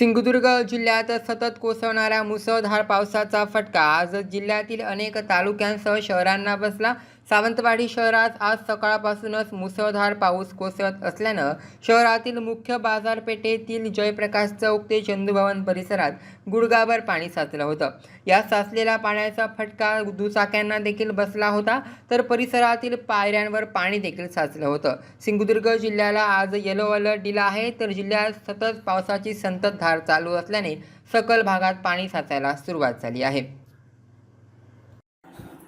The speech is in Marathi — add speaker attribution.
Speaker 1: सिंधुदुर्ग जिल्ह्यात सतत कोसळणाऱ्या मुसळधार पावसाचा फटका आज जिल्ह्यातील अनेक तालुक्यांसह शहरांना बसला. सावंतवाडी शहरात आज सकाळपासूनच मुसळधार पाऊस कोसळत असल्यानं शहरातील मुख्य बाजारपेठेतील जयप्रकाश चौक ते चंदूभवन परिसरात गुडगाभर पाणी साचलं होतं. या साचलेल्या पाण्याचा फटका दुचाक्यांना देखील बसला होता तर परिसरातील पायऱ्यांवर पाणी देखील साचलं होतं. सिंधुदुर्ग जिल्ह्याला आज येलो अलर्ट दिला आहे तर जिल्ह्यात सतत पावसाची संततधार चालू असल्याने सकल भागात पाणी साचायला सुरुवात झाली आहे.